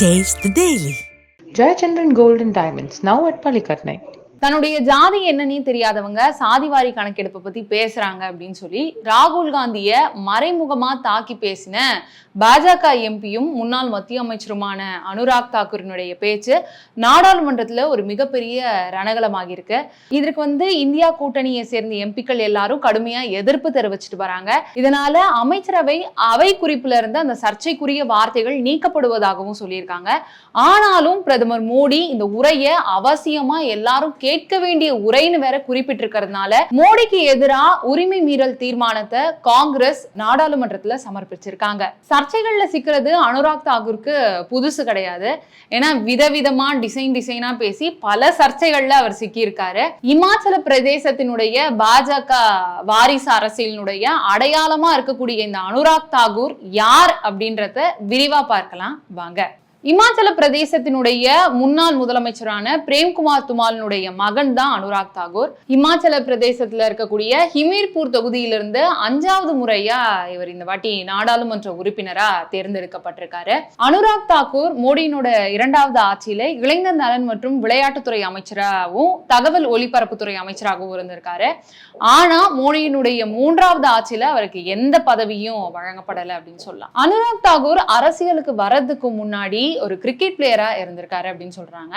Taste the Daily. Jayachandran Gold and Diamonds, now at Palikatnai. தன்னுடைய ஜாதி என்னன்னே தெரியாதவங்க சாதிவாரி கணக்கெடுப்பை பத்தி பேசுறாங்க அப்படின்னு சொல்லி ராகுல் காந்திய மறைமுகமா தாக்கி பேசின பாஜக எம்பியும் முன்னாள் மத்திய அமைச்சருமான அனுராக் தாக்கூரினுடைய பேச்சு நாடாளுமன்றத்துல ஒரு மிகப்பெரிய ரணகலமாகி இருக்கு இதற்கு வந்து இந்தியா கூட்டணியை சேர்ந்த எம்பிக்கள் எல்லாரும் கடுமையா எதிர்ப்பு தெரிவிச்சிட்டு வராங்க. இதனால அமைச்சரவை அவை குறிப்புல இருந்து அந்த சர்ச்சைக்குரிய வார்த்தைகள் நீக்கப்படுவதாகவும் சொல்லியிருக்காங்க. ஆனாலும் பிரதமர் மோடி இந்த உரையை அவசியமா எல்லாரும் கே கேட்க வேண்டிய உரைன்னு வேற குறிப்பிட்டிருக்கிறதுனால மோடிக்கு எதிரா உரிமை மீறல் தீர்மானத்தை காங்கிரஸ் நாடாளுமன்றத்துல சமர்ப்பிச்சிருக்காங்க. சர்ச்சைகள்ல சிக்கிறது அனுராக் தாகூருக்கு புதுசு கிடையாது. ஏன்னா விதவிதமா டிசைன் டிசைனா பேசி பல சர்ச்சைகள்ல அவர் சிக்கியிருக்காரு. இமாச்சல பிரதேசத்தினுடைய பாஜக வாரிசு அரசியலினுடைய அடையாளமா இருக்கக்கூடிய இந்த அனுராக் தாகூர் யார் அப்படின்றத விரிவா பார்க்கலாம். வாங்க. இமாச்சல பிரதேசத்தினுடைய முன்னாள் முதலமைச்சரான பிரேம்குமார் துமாலினுடைய மகன் தான் அனுராக் தாகூர். இமாச்சல பிரதேசத்துல இருக்கக்கூடிய ஹிமீர்பூர் தொகுதியிலிருந்து அஞ்சாவது முறையா இவர் இந்த வாட்டி நாடாளுமன்ற உறுப்பினரா தேர்ந்தெடுக்கப்பட்டிருக்காரு. அனுராக் தாக்கூர் மோடியினோட இரண்டாவது ஆட்சியில இளைஞர் நலன் மற்றும் விளையாட்டுத்துறை அமைச்சராகவும் தகவல் ஒலிபரப்புத்துறை அமைச்சராகவும் இருந்திருக்காரு. ஆனா மோடியினுடைய மூன்றாவது ஆட்சியில அவருக்கு எந்த பதவியும் வழங்கப்படலை அப்படின்னு சொல்லலாம். அனுராக் தாகூர் அரசியலுக்கு வர்றதுக்கு முன்னாடி ஒரு கிரிக்கெட் பிளேயரா இருந்திருக்காரு அப்படின்னு சொல்றாங்க.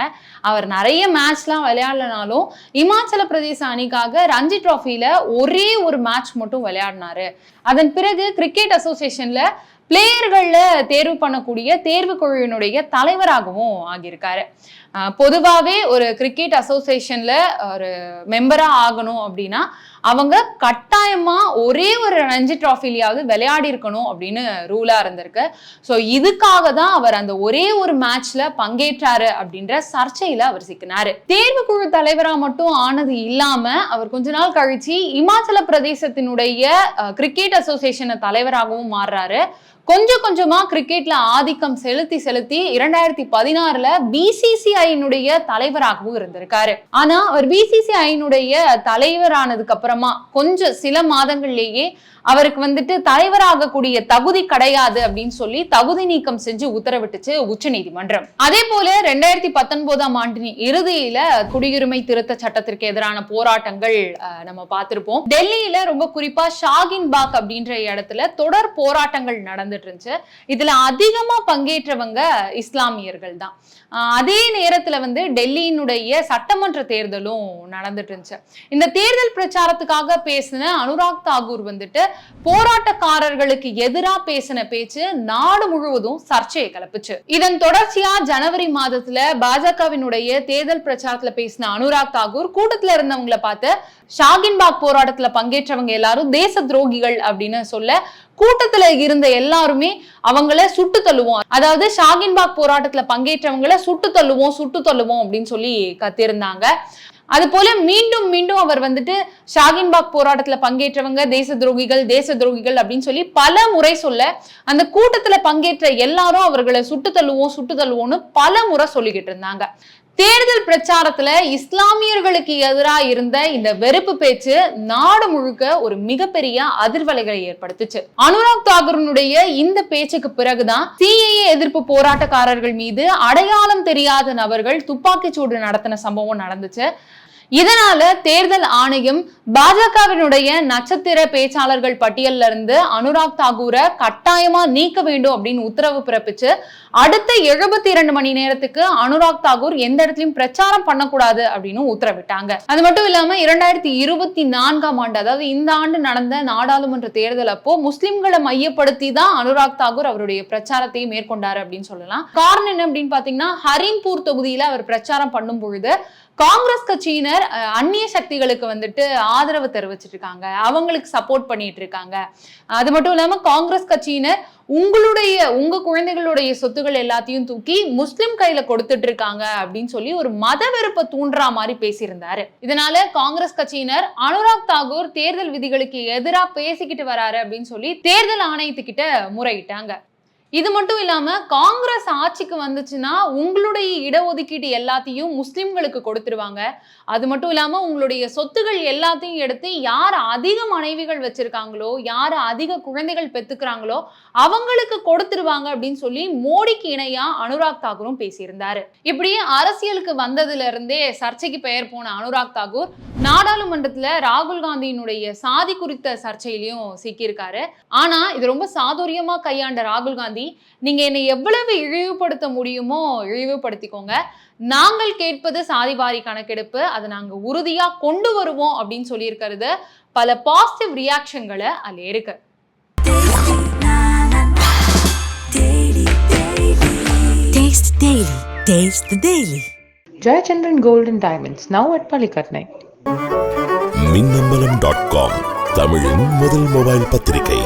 அவர் நிறைய மேட்ச்லாம் விளையாடலனாலும் இமாச்சல பிரதேச அணிக்காக ரஞ்சி டிராஃபில ஒரே ஒரு மேட்ச் மட்டும் விளையாடினாரு. அதன் பிறகு கிரிக்கெட் அசோசியேஷன்ல பிளேயர்களில் தேர்வு பண்ணக்கூடிய தேர்வு குழுவினுடைய தலைவராகவும் ஆகியிருக்காரு. பொதுவாகவே ஒரு கிரிக்கெட் அசோசியேஷனில் ஒரு மெம்பராக ஆகணும் அப்படின்னா அவங்க கட்டாயமா ஒரே ஒரு ரஞ்சி டிராஃபிலையாவது விளையாடி இருக்கணும் அப்படின்னு ரூலா இருந்திருக்கு. ஸோ இதுக்காக தான் அவர் அந்த ஒரே ஒரு மேட்ச்ல பங்கேற்றாரு அப்படின்ற சர்ச்சையில அவர் சிக்கினாரு. தேர்வு குழு தலைவரா மட்டும் ஆனது இல்லாம அவர் கொஞ்ச நாள் கழிச்சு இமாச்சல பிரதேசத்தினுடைய கிரிக்கெட் அசோசியேஷன் தலைவராகவும் மாறுறாரு. கொஞ்சம் கொஞ்சமா கிரிக்கெட்ல ஆதிக்கம் செலுத்தி செலுத்தி இரண்டாயிரத்தி பதினாறுல பிசிசிஐனுடைய தலைவராகவும் இருந்திருக்காரு. ஆனா அவர் பிசிசிஐனுடைய தலைவரானதுக்கு அப்புறமா கொஞ்சம் சில மாதங்கள்லேயே அவருக்கு வந்துட்டு தலைவராகக்கூடிய தகுதி கிடையாது அப்படின்னு சொல்லி தகுதி நீக்கம் செஞ்சு உத்தரவிட்டுச்சு உச்ச நீதிமன்றம் அதே போல ரெண்டாயிரத்தி பத்தொன்பதாம் ஆண்டின் இறுதியில குடியுரிமை திருத்த சட்டத்திற்கு எதிரான போராட்டங்கள் நம்ம பார்த்திருப்போம். டெல்லியில ரொம்ப குறிப்பா ஷாகின் பாக் அப்படின்ற இடத்துல தொடர் போராட்டங்கள் நடந்துட்டு இருந்துச்சு இதுல அதிகமா பங்கேற்றவங்க இஸ்லாமியர்கள் தான் அதே நேரத்துல வந்து டெல்லியினுடைய சட்டமன்ற தேர்தலும் நடந்துட்டு இருந்துச்சு இந்த தேர்தல் பிரச்சாரத்துக்காக பேசின அனுராக் தாகூர் வந்துட்டு போராட்டக்காரர்களுக்கு எதிரா பேசின பேச்சு நாடு முழுவதும் சர்ச்சையை கிளப்புச்சு இதன் தொடர்ச்சியா ஜனவரி மாதத்துல பாஜகவினுடைய தேர்தல் பிரச்சாரத்துல பேசின அனுராக் தாகூர் கூட்டத்துல இருந்தவங்களை பார்த்து ஷாகின்பாக் போராட்டத்துல பங்கேற்றவங்க எல்லாரும் தேச துரோகிகள் அப்படின்னு சொல்ல கூட்டத்துல இருந்த எல்லாருமே அவங்கள சுட்டு தள்ளுவோம். அதாவது ஷாகின்பாக் போராட்டத்துல பங்கேற்றவங்கள சுட்டு தள்ளுவோம் சுட்டு தள்ளுவோம் அப்படின்னு சொல்லி கத்திருந்தாங்க. அது போல மீண்டும் மீண்டும் அவர் வந்துட்டு ஷாகின்பாக் போராட்டத்துல பங்கேற்றவங்க தேச துரோகிகள் தேச துரோகிகள் அப்படின்னு சொல்லி பல முறை சொல்ல அந்த கூட்டத்துல பங்கேற்ற எல்லாரும் அவர்களை சுட்டு தள்ளுவோம் சுட்டு தள்ளுவோம்னு பல முறை சொல்லிக்கிட்டு இருந்தாங்க. தேர்தல் பிரச்சாரத்துல இஸ்லாமியர்களுக்கு எதிராக இருந்த இந்த வெறுப்பு பேச்சு நாடு முழுக்க ஒரு மிகப்பெரிய அதிர்வலைகளை ஏற்படுத்துச்சு. அனுராக் தாகூரனுடைய இந்த பேச்சுக்கு பிறகுதான் சிஏஏ எதிர்ப்பு போராட்டக்காரர்கள் மீது அடையாளம் தெரியாத நபர்கள் துப்பாக்கிச்சூடு நடத்தின சம்பவம் நடந்துச்சு. இதனால தேர்தல் ஆணையம் பாஜகவினுடைய நட்சத்திர பேச்சாளர்கள் பட்டியல்ல இருந்து அனுராக் தாகூரை கட்டாயமா நீக்க வேண்டும் அப்படின்னு உத்தரவு பிறப்பிச்சு அடுத்த எழுபத்தி இரண்டு மணி நேரத்துக்கு அனுராக் தாகூர் எந்த இடத்துலயும் பிரச்சாரம் பண்ணக்கூடாது அப்படின்னு உத்தரவிட்டாங்க. அது மட்டும் இல்லாம இரண்டாயிரத்தி இருபத்தி நான்காம் ஆண்டு அதாவது இந்த ஆண்டு நடந்த நாடாளுமன்ற தேர்தல் அப்போ முஸ்லிம்களை மையப்படுத்தி தான் அனுராக் தாகூர் அவருடைய பிரச்சாரத்தை மேற்கொண்டாரு அப்படின்னு சொல்லலாம். காரணம் என்ன அப்படின்னு பாத்தீங்கன்னா ஹரிம்பூர் தொகுதியில அவர் பிரச்சாரம் பண்ணும் பொழுது காங்கிரஸ் கட்சியினர் அந்நிய சக்திகளுக்கு வந்துட்டு ஆதரவு தெரிவிச்சிட்டு இருக்காங்க. அவங்களுக்கு சப்போர்ட் பண்ணிட்டு இருக்காங்க. அது மட்டும் இல்லாம காங்கிரஸ் கட்சியினர் உங்களுடைய உங்க குழந்தைகளுடைய சொத்துக்கள் எல்லாத்தையும் தூக்கி முஸ்லிம் கையில கொடுத்துட்டு இருக்காங்க அப்படின்னு சொல்லி ஒரு மத வெறுப்பை தூண்டுற மாதிரி பேசியிருந்தாரு. இதனால காங்கிரஸ் கட்சியினர் அனுராக் தாகூர் தேர்தல் விதிகளுக்கு எதிராக பேசிக்கிட்டு வராரு அப்படின்னு சொல்லி தேர்தல் ஆணையத்துக்கிட்ட முறையிட்டாங்க. இது மட்டும் இல்லாம காங்கிரஸ் ஆட்சிக்கு வந்துச்சுன்னா உங்களுடைய இடஒதுக்கீடு எல்லாத்தையும் முஸ்லிம்களுக்கு கொடுத்துருவாங்க. அது மட்டும் இல்லாம உங்களுடைய சொத்துகள் எல்லாத்தையும் எடுத்து யார் அதிக மனைவிகள் வச்சிருக்காங்களோ யார் அதிக குழந்தைகள் பெத்துக்கிறாங்களோ அவங்களுக்கு கொடுத்துருவாங்க அப்படின்னு சொல்லி மோடிக்கு இணையா அனுராக் தாக்கூரும் பேசியிருந்தாரு. இப்படி அரசியலுக்கு வந்ததுல இருந்தே சர்ச்சைக்கு பெயர் போன அனுராக் தாக்கூர் நாடாளுமன்றத்துல ராகுல் காந்தியினுடைய சாதி குறித்த சர்ச்சையிலையும் சிக்கியிருக்காரு. ஆனா இது ரொம்ப சாதுரியமா கையாண்ட ராகுல் காந்தி நீங்க என்னை எவ்வளவு இழிவுபடுத்த முடியுமோ இழிவுபடுத்திக்கோங்க. நாங்கள் கேட்பது சாதிவாரி கணக்கெடுப்பு. அதை நாங்க உறுதியா கொண்டு வருவோம் அப்படின்னு சொல்லியிருக்கிறது பல பாசிட்டிவ் ரியாக்ஷன்களை அதுல இருக்கு. Gold and Diamonds, now at Palikatnai. Minnambalam dot com தமிழின் முதல் மொபைல் பத்திரிகை.